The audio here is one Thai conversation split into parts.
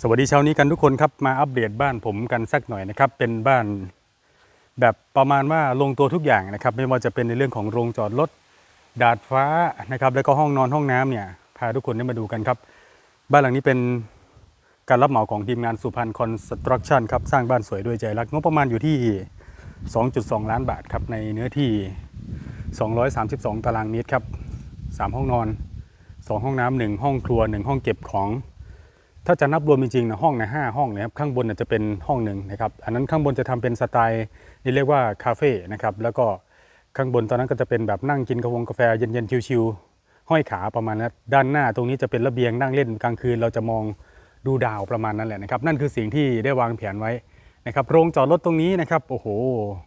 สวัสดีเช้านี้กันทุกคนครับมาอัปเดตบ้านผมกันสักหน่อยนะครับ เป็นบ้านแบบประมาณว่าลงตัวทุกอย่างนะครับ ไม่ว่าจะเป็นในเรื่องของโรงจอดรถดาดฟ้านะครับ แล้วก็ห้องนอนห้องน้ำเนี่ยพาทุกคนได้มาดูกันครับ บ้านหลังนี้เป็นการรับเหมาของทีมงานสุพรรณคอนสตรักชั่นครับสร้างบ้านสวยด้วยใจรักงบประมาณอยู่ที่ 2.2 ล้านบาทครับในเนื้อที่ 232 ตารางเมตรครับสามห้องนอน 2 ห้องน้ำหนึ่งห้องครัวหนึ่งห้องเก็บของ ถ้าจะนับรวมจริงๆนะห้องในะห้าห้องเลยครับข้างบนจะเป็นห้องหนึ่งนะครับอันนั้นข้างบนจะทำเป็นสไตล์นี่เรียกว่าคาเฟ่นะครับแล้วก็ข้างบนตอนนั้นก็จะเป็นแบบนั่งกินกาแฟกาแฟเย็นๆชิวๆห้อยขาประมาณนั้นด้านหน้าตรงนี้จะเป็นระเบียงนั่งเล่นกลางคืน เราจะมองดูดาวประมาณนั้นแหละนะครับนั่นคือสิ่งที่ได้วางแผนไว้นะครับโรงจอดรถตรงนี้นะครับโอ้โห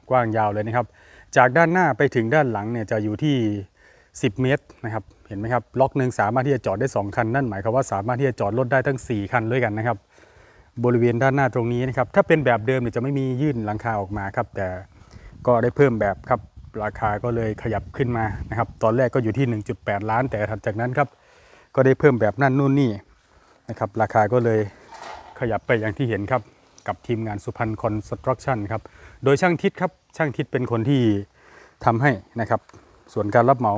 กว้างยาวเลยนะครับจากด้านหน้าไปถึงด้านหลังเนี่ยจะอยู่ที่ 10 เมตรนะครับ เห็นไหมครับ ล็อกหนึ่งสามารถที่จะจอดได้ 2 คัน นั่นหมายความว่าสามารถที่จะจอดรถได้ทั้ง 4 คันด้วยกันนะครับ บริเวณด้านหน้าตรงนี้นะครับ ถ้าเป็นแบบเดิมเนี่ยจะไม่มียื่นหลังคาออกมาครับ แต่ก็ได้เพิ่มแบบครับ ราคาก็เลยขยับขึ้นมานะครับ ตอนแรกก็อยู่ที่ 1.8 ล้าน แต่ถัดจากนั้นครับ ก็ได้เพิ่มแบบนั่นนู่นนี่นะครับ ราคาก็เลยขยับไปอย่างที่เห็นครับ กับทีมงานสุพรรณคอนสตรักชั่นครับ โดยช่างทิศครับ ช่างทิศเป็นคนที่ทำให้นะครับ ส่วนการรับเหมา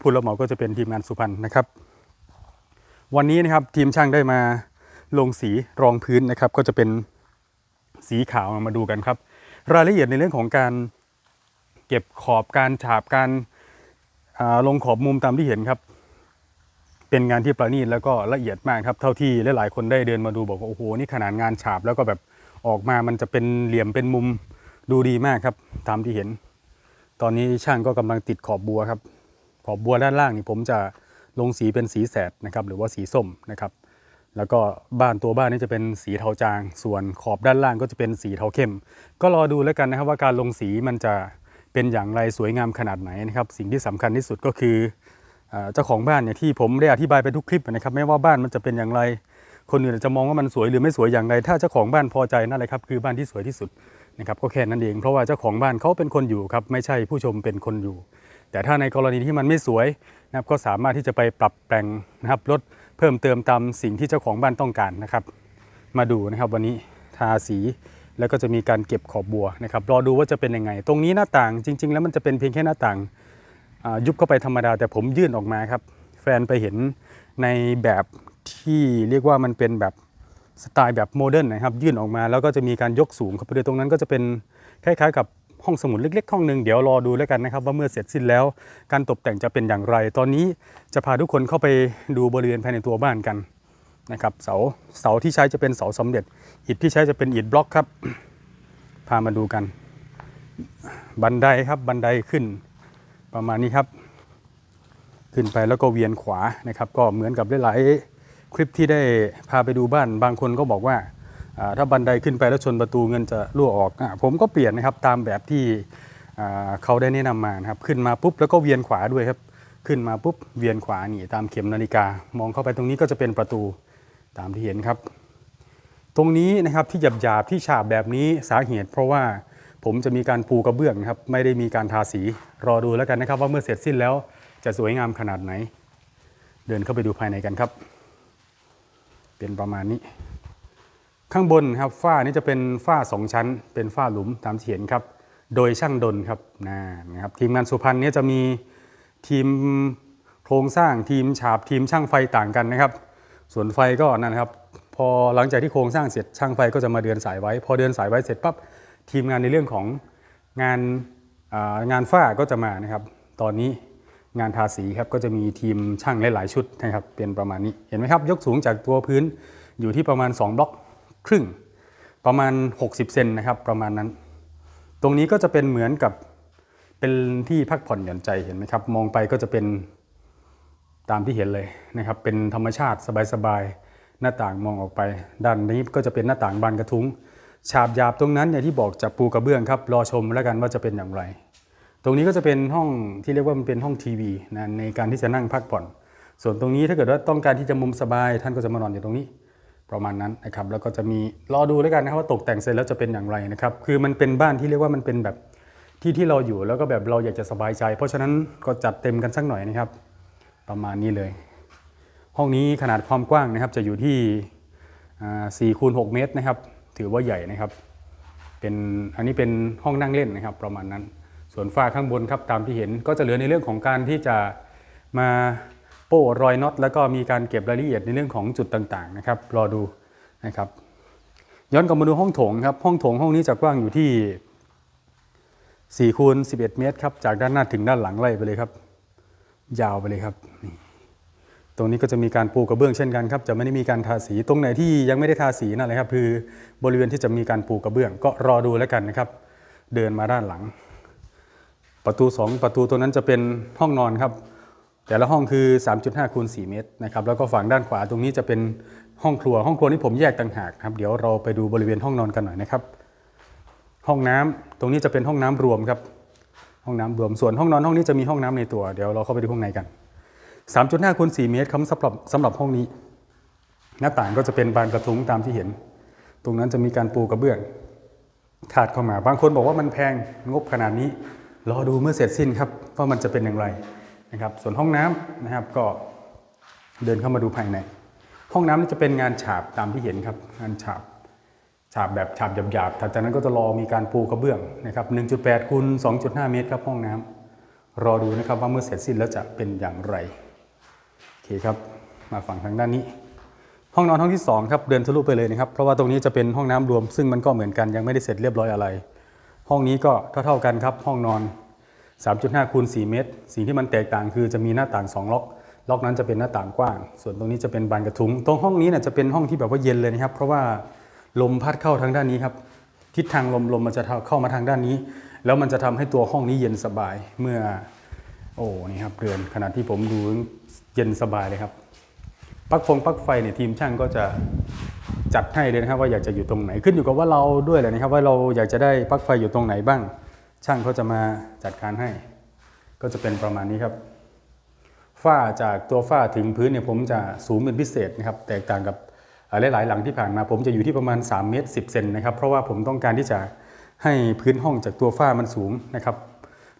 ผู้รับเหมาก็จะเป็นทีมงานสุพรรณนะครับ วันนี้นะครับทีมช่างได้มาลงสีรองพื้นนะครับ ก็จะเป็นสีขาวมาดูกันครับ รายละเอียดในเรื่องของการเก็บขอบการฉาบการาลงขอบมุมตามที่เห็นครับ เป็นงานที่ประณีตแล้วก็ละเอียดมากครับ เท่าที่หลายๆคนได้เดินมาดูบอกว่าโอ้โหนี่ขนาดงานฉาบแล้วก็แบบออกมามันจะเป็นเหลี่ยมเป็นมุมดูดีมากครับ ตามที่เห็น ตอนนี้ช่างก็กำลังติดขอบบัวครับ ขอบบัวด้านล่างนี่ผมจะลงสีเป็นสีแสดนะครับหรือว่าสีส้มนะครับ แล้วก็บ้านตัวบ้านนี่จะเป็นสีเทาจาง ส่วนขอบด้านล่างก็จะเป็นสีเทาเข้ม ก็รอดูแล้วกันนะครับว่าการลงสีมันจะเป็นอย่างไรสวยงามขนาดไหนนะครับ สิ่งที่สำคัญที่สุดก็คือเจ้าของบ้านเนี่ยที่ผมได้อธิบายไปทุกคลิปนะครับ ไม่ว่าบ้านมันจะเป็นอย่างไร คนอื่นจะมองว่ามันสวยหรือไม่สวยอย่างไร ถ้าเจ้าของบ้านพอใจนั่นแหละครับคือบ้านที่สวยที่สุดนะครับก็แค่นั้นเองเพราะว่าเจ้าของบ้านเขาเป็นคนอยู่ครับไม่ใช่ผู้ชมเป็นคนอยู่ แต่ถ้าในกรณีที่มันไม่สวยนะครับก็สามารถที่จะไปปรับแปลงนะครับลดเพิ่มเติมตามสิ่งที่เจ้าของบ้านต้องการนะครับ มาดูนะครับวันนี้ทาสีแล้วก็จะมีการเก็บขอบบัวนะครับรอดูว่าจะเป็นยังไง ตรงนี้หน้าต่างจริง ๆ แล้วมันจะเป็นเพียงแค่หน้าต่างยุบเข้าไปธรรมดา แต่ผมยื่นออกมาครับ แฟนไปเห็นในแบบที่เรียกว่ามันเป็นแบบสไตล์แบบโมเดิร์นนะครับยื่นออกมาแล้วก็จะมีการยกสูงเข้าไปด้วยตรงนั้นก็จะเป็นคล้ายๆกับ ห้องสมุดเล็กๆห้องหนึ่งเดี๋ยวรอดูแล้วกันนะครับ ว่าเมื่อเสร็จสิ้นแล้ว การตกแต่งจะเป็นอย่างไร ตอนนี้จะพาทุกคนเข้าไปดูบริเวณภายในตัวบ้านกันนะครับเสาเสาที่ใช้จะเป็นเสาสำเร็จ อิฐที่ใช้จะเป็นอิฐบล็อกครับ พามาดูกัน บันไดครับบันไดขึ้น ประมาณนี้ครับ ขึ้นไปแล้วก็เวียนขวานะครับ ก็เหมือนกับหลายๆคลิปที่ได้พาไปดูบ้าน บางคนก็บอกว่า ถ้าบันไดขึ้นไปแล้วชนประตูเงินจะรั่วออกอผมก็เปลี่ยนนะครับตามแบบที่เขาได้แนะนำมานะครับขึ้นมาปุ๊บแล้วก็เวียนขวาด้วยครับขึ้นมาปุ๊บเวียนขวานี่ตามเข็มนาฬิกา มองเข้าไปตรงนี้ก็จะเป็นประตูตามที่เห็นครับ ตรงนี้นะครับที่หยาบๆที่ฉาบแบบนี้สาเหตุ เพราะว่าผมจะมีการปูกระเบื้องครับไม่ได้มีการทาสีรอดูแล้วกันนะครับว่าเมื่อเสร็จสิ้นแล้วจะสวยงามขนาดไหน เดินเข้าไปดูภายในกันครับ เป็นประมาณนี้ ข้างบนครับฝ้านี่จะเป็นฝ้าสองชั้น เป็นฝ้าหลุมตามที่เห็นครับ โดยช่างดนครับนะครับทีมงานสุพรรณนี่ยจะมีทีมโครงสร้างทีมฉาบทีมช่างไฟต่างกันนะครับ ส่วนไฟก็นั่นนะครับ พอหลังจากที่โครงสร้างเสร็จช่างไฟก็จะมาเดินสายไว้ พอเดินสายไว้เสร็จปั๊บทีมงานในเรื่องของงานงานฝ้าก็จะมานะครับ ตอนนี้งานทาสีครับก็จะมีทีมช่างหลาย ๆ ชุดนะครับเป็นประมาณนี้เห็นไหมครับ ยกสูงจากตัวพื้นอยู่ที่ประมาณ 2 บล็อก ครึ่ง ประมาณ 60 เซนนะครับประมาณนั้น ตรงนี้ก็จะเป็นเหมือนกับเป็นที่พักผ่อนหย่อนใจเห็นไหมครับ มองไปก็จะเป็นตามที่เห็นเลยนะครับ เป็นธรรมชาติสบายๆหน้าต่างมองออกไป ด้านนี้ก็จะเป็นหน้าต่างบานกระทุ้งฉาบหยาบตรงนั้นเนี่ยที่บอกจะปูกระเบื้องครับรอชมแล้วกันว่าจะเป็นอย่างไร ตรงนี้ก็จะเป็นห้องที่เรียกว่ามันเป็นห้องทีวีนะในการที่จะนั่งพักผ่อน ส่วนตรงนี้ถ้าเกิดว่าต้องการที่จะมุมสบาย ท่านก็จะมานอนอยู่ตรงนี้ ประมาณนั้นนะครับแล้วก็จะมีรอดูแล้วกันนะครับว่าตกแต่งเสร็จแล้วจะเป็นอย่างไรนะครับคือมันเป็นบ้านที่เรียกว่ามันเป็นแบบที่ที่เราอยู่แล้วก็แบบเราอยากจะสบายใจ เพราะฉะนั้นก็จัดเต็มกันสักหน่อยนะครับ ประมาณนี้เลย ห้องนี้ขนาดความกว้างนะครับจะอยู่ที่สี่คูณหกเมตรนะครับ ถือว่าใหญ่นะครับ เป็นอันนี้เป็นห้องนั่งเล่นนะครับ ประมาณนั้น ส่วนฝ้าข้างบนครับตามที่เห็นก็จะเหลือในเรื่องของการที่จะมา โป้รอยน็อตแล้วก็มีการเก็บรายละเอียดในเรื่องของจุดต่างๆนะครับรอดูนะครับย้อนกลับมาดูห้องโถงครับห้องโถงห้องนี้จะกว้างอยู่ที่4คูณ11 เมตรครับจากด้านหน้าถึงด้านหลังไล่ไปเลยครับ ยาวไปเลยครับนี่ตรงนี้ก็จะมีการปูกระเบื้องเช่นกันครับจะไม่ได้มีการทาสีตรงไหนที่ยังไม่ได้ทาสีนั่นแหละครับคือบริเวณที่จะมีการปูกระเบื้อง ก็รอดูแล้วกันนะครับ เดินมาด้านหลัง ประตู 2 ประตูตัวนั้นจะเป็นห้องนอนครับ แต่ละห้องคือ 3.5คูณ4เมตรนะครับแล้วก็ฝั่งด้านขวาตรงนี้จะเป็นห้องครัว ห้องครัวนี้ผมแยกต่างหากครับเดี๋ยวเราไปดูบริเวณห้องนอนกันหน่อยนะครับ ห้องน้ำตรงนี้จะเป็นห้องน้ำรวมครับ ห้องน้ำรวมส่วนห้องนอนห้องนี้จะมีห้องน้ำในตัว เดี๋ยวเราเข้าไปดูข้างในกัน 3.5คูณ4เมตรครับสำหรับสำหรับห้องนี้ หน้าต่างก็จะเป็นบานกระทุ้งตามที่เห็น ตรงนั้นจะมีการปูกระเบื้องถาดเข้ามา บางคนบอกว่ามันแพงงบขนาดนี้รอดูเมื่อเสร็จสิ้นครับว่ามันจะเป็นอย่างไร นะครับ ส่วนห้องน้ำนะครับก็เดินเข้ามาดูภายใน ห้องน้ำนี่จะเป็นงานฉาบตามที่เห็นครับ งานฉาบฉาบแบบฉาบหยาบๆถัดจากนั้นก็จะรอมีการปูกระเบื้องนะครับ 1.8คูณ2.5 เมตรครับห้องน้ำรอดูนะครับว่าเมื่อเสร็จสิ้นแล้วจะเป็นอย่างไรโอเคครับมาฝั่งทางด้านนี้ ห้องนอนห้องที่สองครับเดินทะลุไปเลยนะครับ เพราะว่าตรงนี้จะเป็นห้องน้ำรวม ซึ่งมันก็เหมือนกันยังไม่ได้เสร็จเรียบร้อยอะไร ห้องนี้ก็เท่าๆกันครับ ห้องนอน 3.5คูณ4เมตร สิ่งที่มันแตกต่างคือจะมีหน้าต่าง 2 ล็อก ล็อกนั้นจะเป็นหน้าต่างกว้าง ส่วนตรงนี้จะเป็นบานกระทุ้งตรงห้องนี้เนี่ยจะเป็นห้องที่แบบว่าเย็นเลยนะครับ เพราะว่าลมพัดเข้าทางด้านนี้ครับ ทิศทางลมลมมันจะเข้ามาทางด้านนี้ แล้วมันจะทำให้ตัวห้องนี้เย็นสบาย เมื่อ โอ้ นี่ครับเรือนขณะที่ผมดูเย็นสบายเลยครับ ปลั๊กฟงปลั๊กไฟเนี่ยทีมช่างก็จะจัดให้เลยนะครับว่าอยากจะอยู่ตรงไหน ขึ้นอยู่กับว่าเราด้วยแหละนะครับว่าเราอยากจะได้ปลั๊กไฟอยู่ตรงไหนบ้าง ช่างเขาจะมาจัดการให้ ก็จะเป็นประมาณนี้ครับฝ้าจากตัวฝ้าถึงพื้นเนี่ยผมจะสูงเป็นพิเศษนะครับ แตกต่างกับหลายๆหลังที่ผ่านมา ผมจะอยู่ที่ประมาณ3เมตร10เซนนะครับ เพราะว่าผมต้องการที่จะให้พื้นห้องจากตัวฝ้ามันสูงนะครับ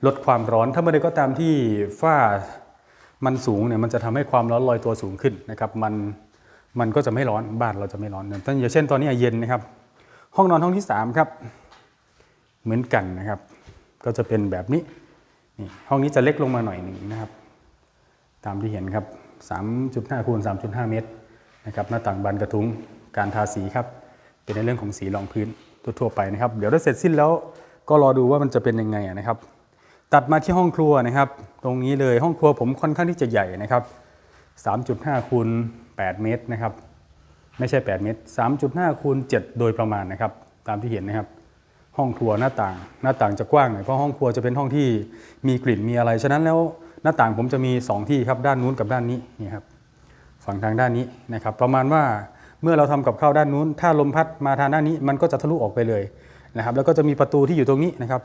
ลดความร้อนถ้าเมื่อใดก็ตามที่ฝ้ามันสูงเนี่ยมันจะทำให้ความร้อนลอยตัวสูงขึ้นนะครับ มันมันก็จะไม่ร้อนบ้านเราจะไม่ร้อนตั้งอย่างเช่นตอนนี้เย็นนะครับ ห้องนอนห้องที่สามครับเหมือนกันนะครับ ก็จะเป็นแบบนี้นี่ห้องนี้จะเล็กลงมาหน่อยหนึ่งนะครับ ตามที่เห็นครับ 3.5คูณ3.5 เมตรนะครับหน้าต่างบานกระทุ้งการทาสีครับ เป็นในเรื่องของสีรองพื้นทั่วๆไปนะครับ เดี๋ยวถ้าเสร็จสิ้นแล้วก็รอดูว่ามันจะเป็นยังไงนะครับ ตัดมาที่ห้องครัวนะครับ ตรงนี้เลยห้องครัวผมค่อนข้างที่จะใหญ่นะครับ 3.5คูณ8 เมตรนะครับ ไม่ใช่ 8 เมตร 3.5คูณ7โดยประมาณนะครับ ตามที่เห็นนะครับ ห้องครัวหน้าต่าง หน้าต่างจะกว้างหน่อยเพราะห้องครัวจะเป็นห้องที่มีกลิ่นมีอะไร ฉะนั้นแล้วหน้าต่างผมจะมี 2 ที่ครับด้านนู้นกับด้านนี้นี่ครับฝั่งทางด้านนี้นะครับ ประมาณว่าเมื่อเราทำกับข้าวด้านนู้น ถ้าลมพัดมาทางด้านนี้มันก็จะทะลุออกไปเลยนะครับ แล้วก็จะมีประตูที่อยู่ตรงนี้นะครับ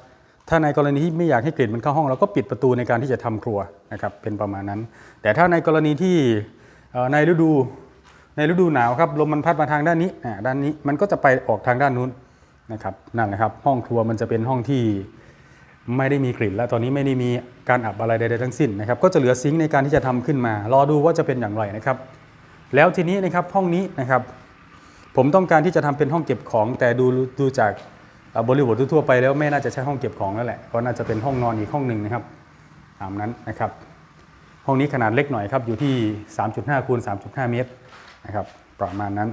ถ้าในกรณีที่ไม่อยากให้กลิ่นมันเข้าห้องเราก็ปิดประตูในการที่จะทำครัวนะครับ เป็นประมาณนั้น แต่ถ้าในกรณีที่ในฤดูในฤดูหนาวครับลมมันพัดมาทางด้านนี้ด้านนี้มันก็จะไปออกทางด้านนู้น นะครับนั่นแหละครับห้องครัวมันจะเป็นห้องที่ไม่ได้มีกลิ่นและตอนนี้ไม่ได้มีการอับอะไรใดๆทั้งสิ้นนะครับก็จะเหลือซิงค์ในการที่จะทำขึ้นมา รอดูว่าจะเป็นอย่างไรนะครับ แล้วทีนี้นะครับห้องนี้นะครับ ผมต้องการที่จะทำเป็นห้องเก็บของ แต่ดูดูจากบริบททั่วไปแล้วไม่น่าจะใช่ห้องเก็บของแล้วแหละก็น่าจะเป็นห้องนอนอีกห้องหนึ่งนะครับตามนั้นนะครับ ห้องนี้ขนาดเล็กหน่อยครับอยู่ที่ 3.5คูณ3.5 เมตรนะครับประมาณนั้น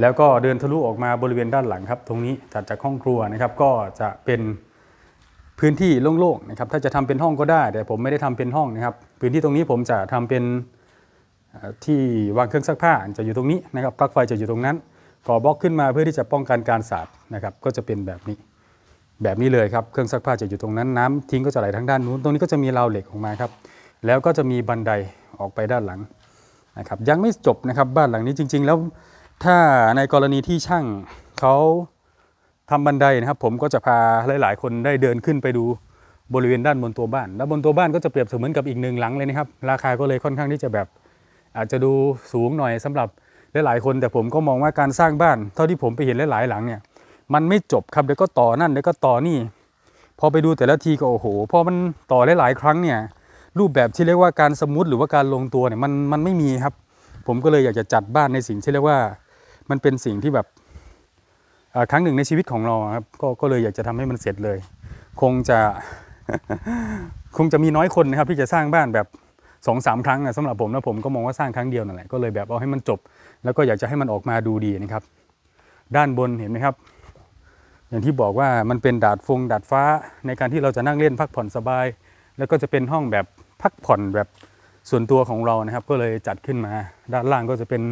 แล้วก็เดินทะลุออกมาบริเวณด้านหลังครับ ตรงนี้ถัดจากห้องครัวนะครับ ก็จะเป็นพื้นที่โล่งๆนะครับถ้าจะทำเป็นห้องก็ได้ แต่ผมไม่ได้ทำเป็นห้องนะครับ พื้นที่ตรงนี้ผมจะทำเป็นที่วางเครื่องซักผ้าจะอยู่ตรงนี้นะครับปลั๊กไฟจะอยู่ตรงนั้นก่อบล็อกขึ้นมาเพื่อที่จะป้องกันการสาดนะครับ ก็จะเป็นแบบนี้แบบนี้เลยครับเครื่องซักผ้าจะอยู่ตรงนั้นน้ำทิ้งก็จะไหลทางด้านนู้นตรงนี้ก็จะมีราวเหล็กออกมาครับ แล้วก็จะมีบันไดออกไปด้านหลังนะครับ ยังไม่จบนะครับบ้านหลังนี้จริง ๆ แล้ว ถ้าในกรณีที่ช่างเขาทำบันไดนะครับผมก็จะพาหลาย ๆ คนได้เดินขึ้นไปดูบริเวณด้านบนตัวบ้าน แล้วบนตัวบ้านก็จะเปรียบเสมือนกับอีกหนึ่งหลังเลยนะครับ ราคาก็เลยค่อนข้างที่จะแบบ อาจจะดูสูงหน่อยสำหรับหลาย ๆ คน แต่ผมก็มองว่าการสร้างบ้าน เท่าที่ผมไปเห็นหลาย ๆ หลังเนี่ยมันไม่จบครับเดี๋ยวก็ต่อนั่นเดี๋ยวก็ต่อนี่ พอไปดูแต่ละทีก็โอ้โหพอมันต่อหลาย ๆ ครั้งเนี่ยรูปแบบที่เรียกว่าการสมูทหรือว่าการลงตัวเนี่ยมันมันไม่มีครับ ผมก็เลยอยากจะจัดบ้านในสิ่งที่เรียกว่า มันเป็นสิ่งที่แบบครั้งหนึ่งในชีวิตของเราครับก็ก็เลยอยากจะทำให้มันเสร็จเลย คงจะคงจะมีน้อยคนนะครับ ที่จะสร้างบ้านแบบสองสามครั้งนะสำหรับผมแล้วผมก็มองว่าสร้างครั้งเดียวนั่นแหละก็เลยแบบเอาให้มันจบ แล้วก็อยากจะให้มันออกมาดูดีนะครับ ด้านบนเห็นไหมครับ อย่างที่บอกว่ามันเป็นดาดฟงดาดฟ้าในการที่เราจะนั่งเล่นพักผ่อนสบาย แล้วก็จะเป็นห้องแบบพักผ่อนแบบส่วนตัวของเรานะครับ ก็เลยจัดขึ้นมา ด้านล่างก็จะเป็น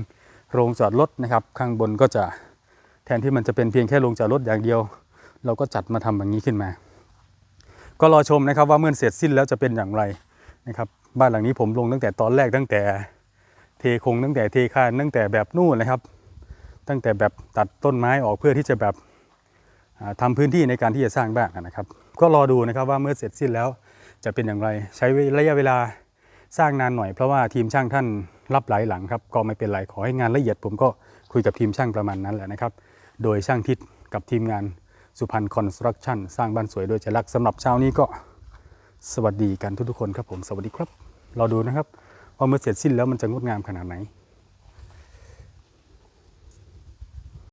โรงจอดรถนะครับ ข้างบนก็จะแทนที่มันจะเป็นเพียงแค่โรงจอดรถอย่างเดียว เราก็จัดมาทำแบบนี้ขึ้นมา ก็รอชมนะครับว่าเมื่อเสร็จสิ้นแล้วจะเป็นอย่างไรนะครับบ้านหลังนี้ผมลงตั้งแต่ตอนแรกตั้งแต่เทโครงตั้งแต่เทคานตั้งแต่แบบนู่นนะครับ ตั้งแต่แบบตัดต้นไม้ออกเพื่อที่จะแบบทำาพื้นที่ในการที่จะสร้างบ้านนะครับ ก็รอดูนะครับว่าเมื่อเสร็จสิ้นแล้วจะเป็นอย่างไร ใช้ระยะเวลา สร้างนานหน่อยเพราะว่าทีมช่างท่านรับหลายหลังครับก็ไม่เป็นไรขอให้งานละเอียด ผมก็คุยกับทีมช่างประมาณนั้นแหละนะครับ โดยช่างทิศกับทีมงานสุพรรณคอนสตรักชั่นสร้างบ้านสวยโดยใจรักสำหรับเช้านี้ก็สวัสดีกันทุกๆคนครับผมสวัสดีครับรอดูนะครับว่าเมื่อเสร็จสิ้นแล้วมันจะงดงามขนาดไหน